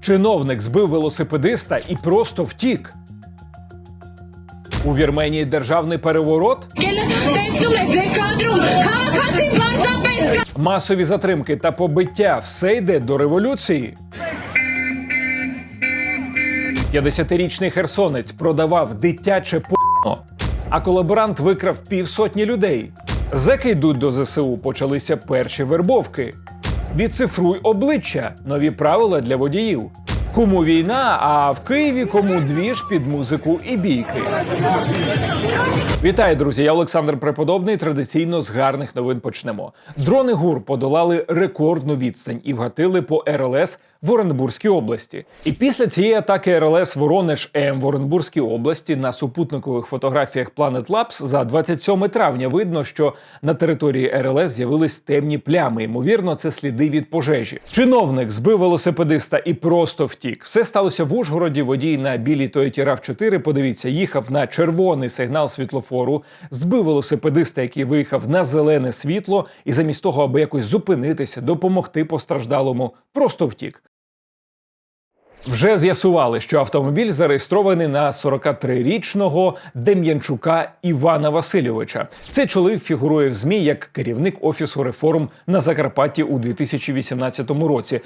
Чиновник збив велосипедиста і просто втік. У Вірменії державний переворот, масові затримки та побиття все йде до революції. 50-річний херсонець продавав дитяче порно, а колаборант викрав півсотні людей. Зеки йдуть до ЗСУ, почалися перші вербовки. Відцифруй обличчя, нові правила для водіїв. Кому війна, а в Києві кому двіж під музику і бійки. Вітаю, друзі! Я Олександр Преподобний. Традиційно з гарних новин почнемо. Дрони ГУР подолали рекордну відстань і вгатили по РЛС в Оренбурзькій області. І після цієї атаки РЛС Воронеж М в Оренбурзькій області на супутникових фотографіях Planet Labs за 27 травня видно, що на території РЛС з'явились темні плями. Ймовірно, це сліди від пожежі. Чиновник збив велосипедиста і просто втік. Все сталося в Ужгороді. Водій на білій Toyota rav 4 Подивіться, їхав на червоний сигнал світлофору, збив велосипедиста, який виїхав на зелене світло, і замість того, аби якось зупинитися, допомогти постраждалому, просто втік. Вже з'ясували, що автомобіль зареєстрований на 43-річного Дем'янчука Івана Васильовича. Цей чоловік фігурує в змі як керівник офісу реформ на Закарпатті у 2018 році.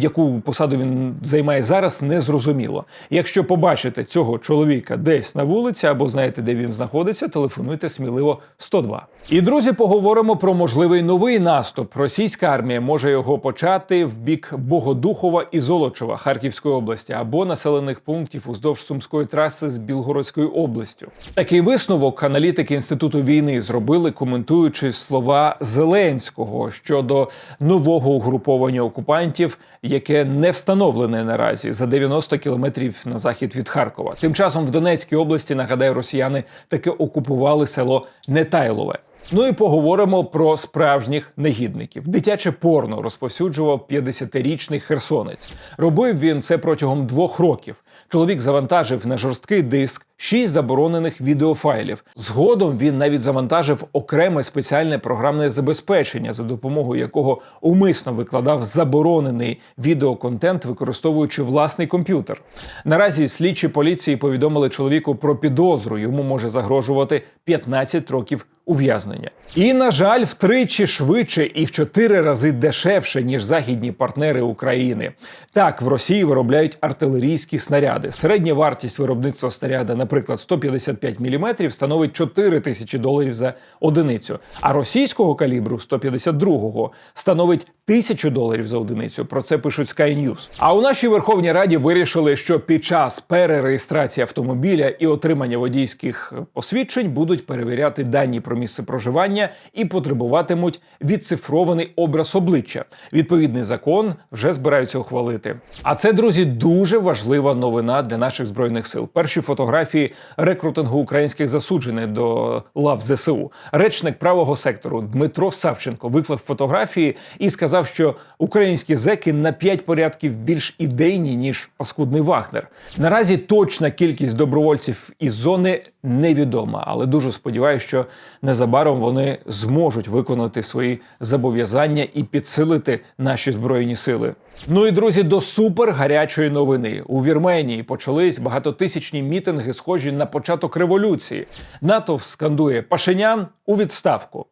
Яку посаду він займає зараз, не зрозуміло. Якщо побачите цього чоловіка десь на вулиці або знаєте, де він знаходиться, телефонуйте сміливо 102. І друзі, поговоримо про можливий новий наступ. Російська армія може його почати в бік Богодухова і Золочева Харківської області або населених пунктів уздовж сумської траси з Білгородською областю. Такий висновок аналітики інституту війни зробили, коментуючи слова Зеленського щодо нового угруповання окупантів, яке не встановлене наразі за 90 кілометрів на захід від Харкова. Тим часом в Донецькій області нагадаю, росіяни таки окупували село Нетайлове. Ну і поговоримо про справжніх негідників. Дитяче порно розповсюджував 50-річний херсонець. Робив він це протягом двох років. Чоловік завантажив на жорсткий диск шість заборонених відеофайлів. Згодом він навіть завантажив окреме спеціальне програмне забезпечення, за допомогою якого умисно викладав заборонений відеоконтент, використовуючи власний комп'ютер. Наразі слідчі поліції повідомили чоловіку про підозру. Йому може загрожувати 15 років ув'язнення. І на жаль, втричі швидше і в чотири рази дешевше ніж західні партнери України. Так, в Росії виробляють артилерійські снаряди. Середня вартість виробництва снаряда, наприклад, 155 мм, становить 4 тисячі доларів за одиницю. А російського калібру 152-го становить тисячу доларів за одиницю. Про це пишуть Sky News. А у нашій Верховній Раді вирішили, що під час перереєстрації автомобіля і отримання водійських посвідчень будуть перевіряти дані про місце проживання і потребуватимуть відцифрований образ обличчя. Відповідний закон вже збираються ухвалити. А це, друзі, дуже важлива новина для наших збройних сил. Перші фотографії рекрутингу українських засуджених до лав ЗСУ. Речник правого сектору Дмитро Савченко виклав фотографії і сказав, що українські зеки на 5 порядків більш ідейні ніж паскудний Вагнер. Наразі точна кількість добровольців із зони невідома, але дуже сподіваюся, що незабаром вони зможуть виконати свої зобов'язання і підсилити наші збройні сили. Ну і друзі, до супер гарячої новини у Вірменії почались багатотисячні мітинги, схожі на початок революції. НАТО скандує Пашинян у відставку.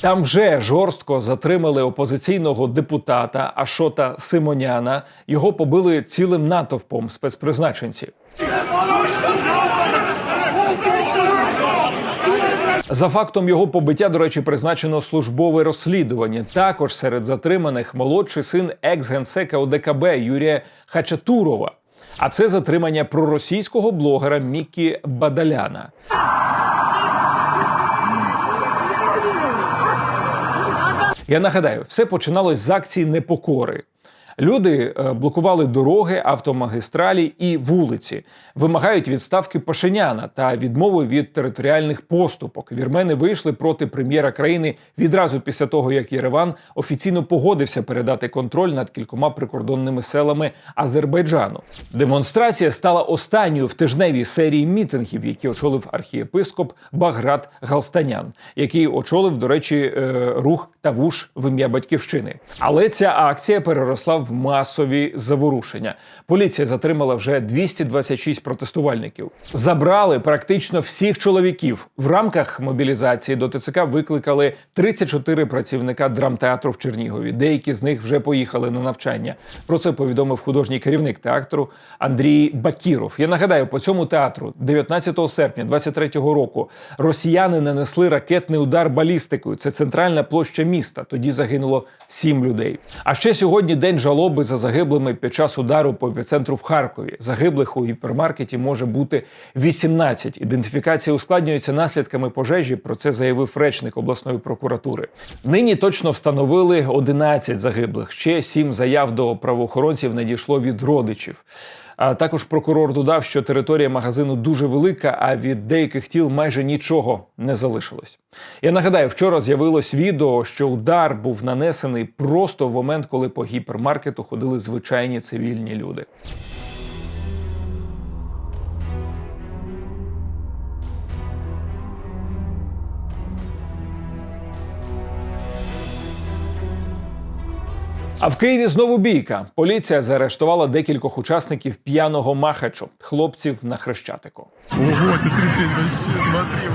Там вже жорстко затримали опозиційного депутата Ашота Симоняна. Його побили цілим натовпом спецпризначенців. За фактом його побиття, до речі, призначено службове розслідування. Також серед затриманих молодший син екс-генсека ОДКБ Юрія Хачатурова. А це затримання проросійського блогера Мікі Бадаляна. Я нагадаю, все починалось з акції непокори. Люди е, блокували дороги, автомагістралі і вулиці, вимагають відставки Пашиняна та відмови від територіальних поступок. Вірмени вийшли проти прем'єра країни відразу після того, як Єреван офіційно погодився передати контроль над кількома прикордонними селами Азербайджану. Демонстрація стала останньою в тижневій серії мітингів, які очолив архієпископ Баграт Галстанян, який очолив, до речі, е, рух Тавуш в ім'я батьківщини. Але ця акція переросла в масові заворушення. Поліція затримала вже 226 протестувальників. Забрали практично всіх чоловіків. В рамках мобілізації до ТЦК викликали 34 працівника драмтеатру в Чернігові. Деякі з них вже поїхали на навчання. Про це повідомив художній керівник театру Андрій Бакіров. Я нагадаю, по цьому театру 19 серпня 23-го року росіяни нанесли ракетний удар балістикою. Це центральна площа міста. Тоді загинуло сім людей. А ще сьогодні день жалоби за загиблими під час удару по епіцентру в Харкові. Загиблих у гіпермаркеті може бути 18. Ідентифікація ускладнюється наслідками пожежі. Про це заявив речник обласної прокуратури. Нині точно встановили 11 загиблих. Ще сім заяв до правоохоронців надійшло від родичів. А також прокурор додав, що територія магазину дуже велика, а від деяких тіл майже нічого не залишилось. Я нагадаю, вчора з'явилось відео, що удар був нанесений просто в момент, коли по гіпермаркету ходили звичайні цивільні люди. А в Києві знову бійка. Поліція заарештувала декількох учасників п'яного махачу, хлопців на хрещатику. Ого, ты смотри, смотри,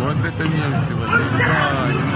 месиво.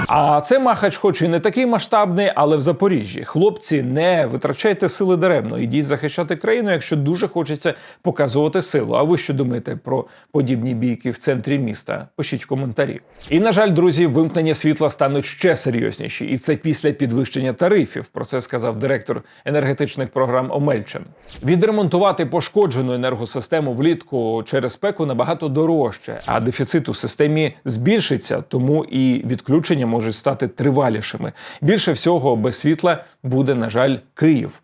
А це махач, хоч і не такий масштабний, але в Запоріжжі. Хлопці, не витрачайте сили даремно. Ідіть захищати країну, якщо дуже хочеться показувати силу. А ви що думаєте про подібні бійки в центрі міста? Пишіть в коментарі. І на жаль, друзі, вимкнення світла стануть ще серйозніші, і це після підвищення тарифів. Про це сказав директор енергетичних програм Омельчен. Відремонтувати пошкоджену енергосистему влітку через спеку набагато дорожче, а дефіцит у системі збільшиться, тому і відключення можуть стати тривалішими. Більше всього без світла буде, на жаль, Київ.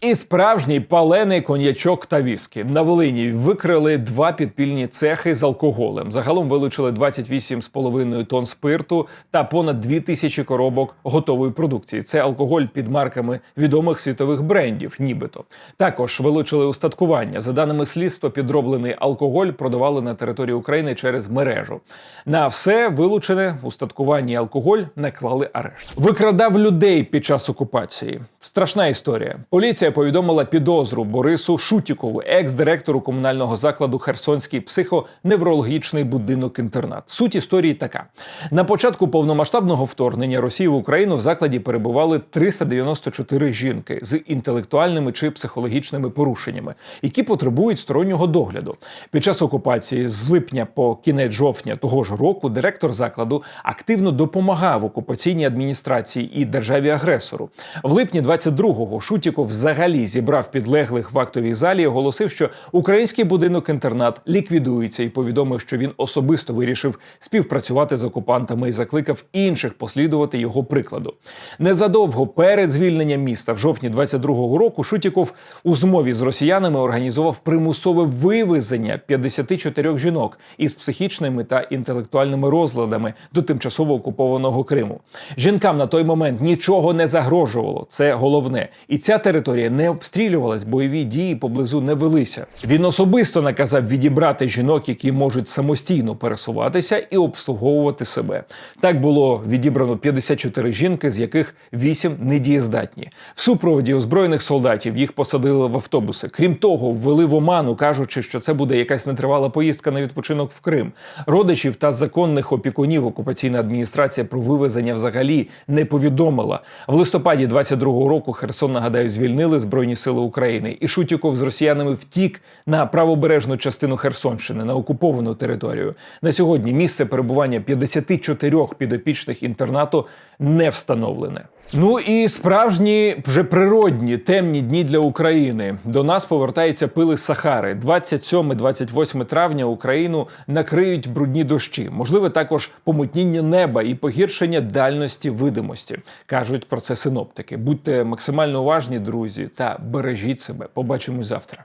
І справжній палений коньячок та віскі. На Волині викрили два підпільні цехи з алкоголем. Загалом вилучили 28,5 тонн спирту та понад 2 тисячі коробок готової продукції. Це алкоголь під марками відомих світових брендів, нібито. Також вилучили устаткування. За даними слідства, підроблений алкоголь продавали на території України через мережу. На все вилучене устаткування і алкоголь наклали арешт. Викрадав людей під час окупації. Страшна історія. Поліція повідомила підозру Борису Шутікову, екс-директору комунального закладу Херсонський психоневрологічний будинок інтернат. Суть історії така: на початку повномасштабного вторгнення Росії в Україну в закладі перебували 394 жінки з інтелектуальними чи психологічними порушеннями, які потребують стороннього догляду. Під час окупації з липня по кінець жовтня того ж року директор закладу активно допомагав окупаційній адміністрації і державі агресору. В липні 22-го Шутіков взагалі зібрав підлеглих в актовій залі і оголосив, що український будинок-інтернат ліквідується, і повідомив, що він особисто вирішив співпрацювати з окупантами і закликав інших послідувати його прикладу. Незадовго перед звільненням міста, в жовтні 22-го року, Шутіков у змові з росіянами організував примусове вивезення 54 жінок із психічними та інтелектуальними розладами до тимчасово окупованого Криму. Жінкам на той момент нічого не загрожувало. Це головне. І ця територія не обстрілювалась, бойові дії поблизу не велися. Він особисто наказав відібрати жінок, які можуть самостійно пересуватися і обслуговувати себе. Так було відібрано 54 жінки, з яких 8 недієздатні. В супроводі озброєних солдатів їх посадили в автобуси. Крім того, ввели в оману, кажучи, що це буде якась нетривала поїздка на відпочинок в Крим. Родичів та законних опікунів окупаційна адміністрація про вивезення взагалі не повідомила. В листопаді 22-го року Херсон нагадаю звільнили захистили Збройні Сили України, і Шутіков з росіянами втік на правобережну частину Херсонщини на окуповану територію. На сьогодні місце перебування 54 підопічних інтернату не встановлене. Ну і справжні вже природні темні дні для України. До нас повертається пили Сахари. 27-28 травня Україну накриють брудні дощі. Можливе також помутніння неба і погіршення дальності видимості. кажуть про це синоптики. Будьте максимально уважні, друзі, та бережіть себе. Побачимось завтра.